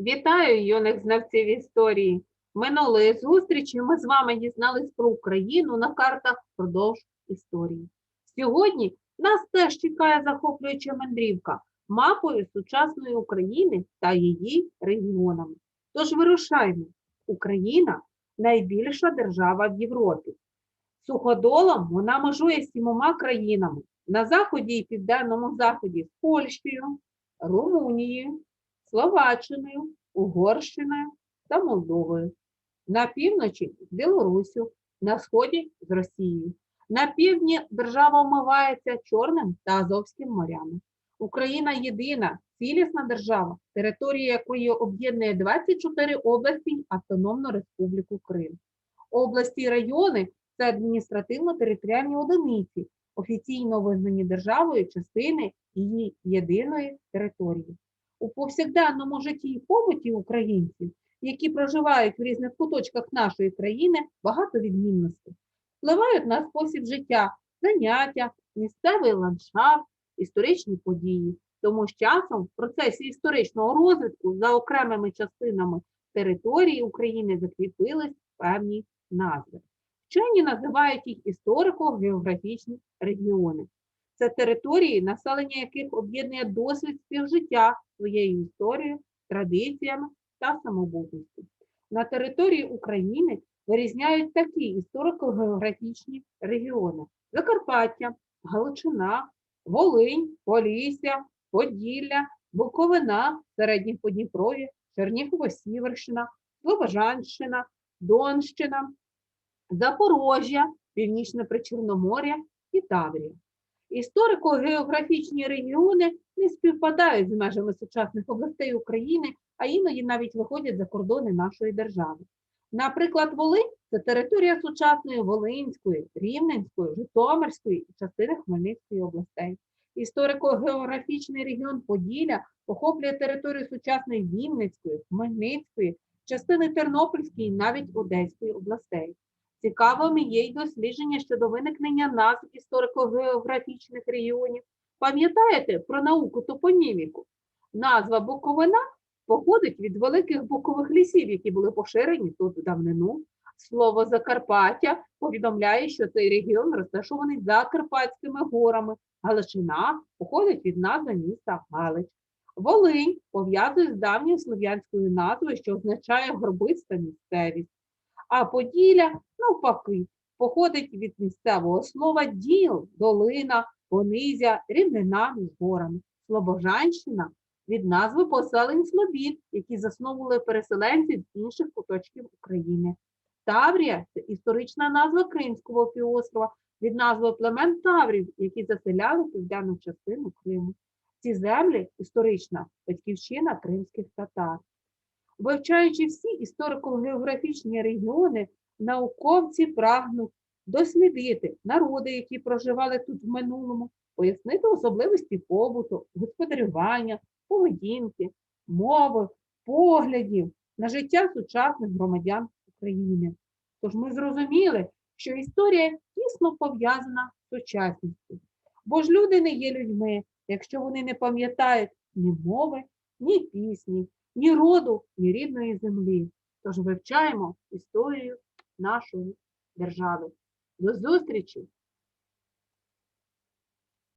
Вітаю юних знавців історії. Минулої зустрічі ми з вами дізнались про Україну на картах впродовж історії. Сьогодні нас теж чекає захоплююча мандрівка мапою сучасної України та її регіонами. Тож вирушаймо. Україна найбільша держава в Європі. Суходолом вона межує сімома країнами на заході і південному заході з Польщею, Румунією, Словаччиною, Угорщиною та Молдовою. На півночі з Білоруссю, на сході з Росією. На півдні держава вмивається Чорним та Азовським морями. Україна єдина, цілісна держава, територія якої об'єднує 24 області Автономну Республіку Крим. Області і райони це адміністративно-територіальні одиниці, офіційно визнані державою частини її єдиної території. У повсякденному житті і побуті українців, які проживають в різних куточках нашої країни, багато відмінностей. Впливають на спосіб життя, заняття, місцевий ландшафт, історичні події. Тому з часом в процесі історичного розвитку за окремими частинами території України закріпились певні назви. Вчені називають їх історико-географічні регіони. Це території, населення яких об'єднує досвід співжиття своєю історією, традиціями та самобутністю. На території України вирізняють такі історико-географічні регіони: Закарпаття, Галичина, Волинь, Полісся, Поділля, Буковина, Середнє Подніпров'я, Чернігово-Сіверщина, Слобожанщина, Донщина, Запорожжя, Північне Причорномор'я і Таврія. Історико-географічні регіони не співпадають з межами сучасних областей України, а іноді навіть виходять за кордони нашої держави. Наприклад, Волинь це територія сучасної Волинської, Рівненської, Житомирської і частини Хмельницької областей. Історико-географічний регіон Поділля охоплює територію сучасної Вінницької, Хмельницької, частини Тернопільської і навіть Одеської областей. Цікавими є й дослідження щодо виникнення назв історико-географічних регіонів. Пам'ятаєте про науку топоніміку? Назва Буковина походить від великих букових лісів, які були поширені тут в давнину. Слово Закарпаття повідомляє, що цей регіон розташований за Карпатськими горами. Галичина походить від назви міста Галич. Волинь пов'язує з давньою слов'янською назвою, що означає горбиста місцевість. А Поділля, навпаки, походить від місцевого слова діл, долина, понизя, рівнина між горами. Слобожанщина від назви поселень Слобід, які засновували переселенці з інших куточків України. Таврія це історична назва Кримського півострова від назви племен Таврів, які заселяли південну частину Криму. Ці землі історична батьківщина кримських татар. Вивчаючи всі історико-географічні регіони, науковці прагнуть дослідити народи, які проживали тут в минулому, пояснити особливості побуту, господарювання, поведінки, мови, поглядів на життя сучасних громадян України. Тож ми зрозуміли, що історія тісно пов'язана з сучасністю, бо ж люди не є людьми, якщо вони не пам'ятають ні мови, ні пісні, ні роду, ні рідної землі. Тож вивчаємо історію нашої держави. До зустрічі